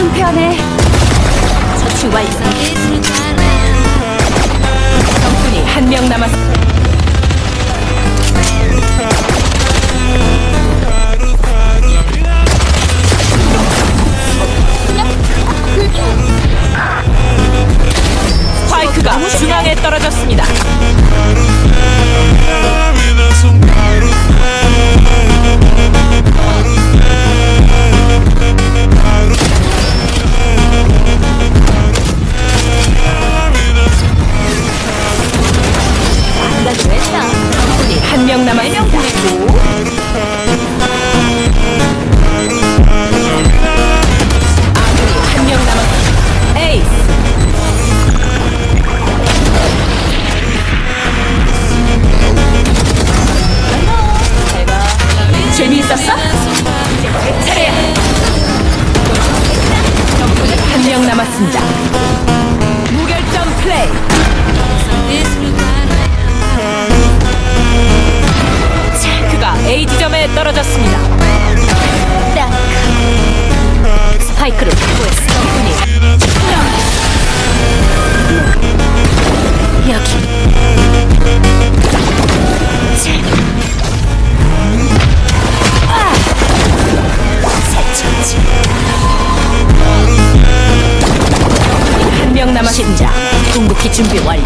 한편에 처치 완료. 적군이 한 명 남았. 스파이크가 중앙에 떨어졌습니다. 한명 남았습니다. 무결점 플레이. 그가 A 지점에 떨어졌습니다. 심장 궁극기 준비 완료.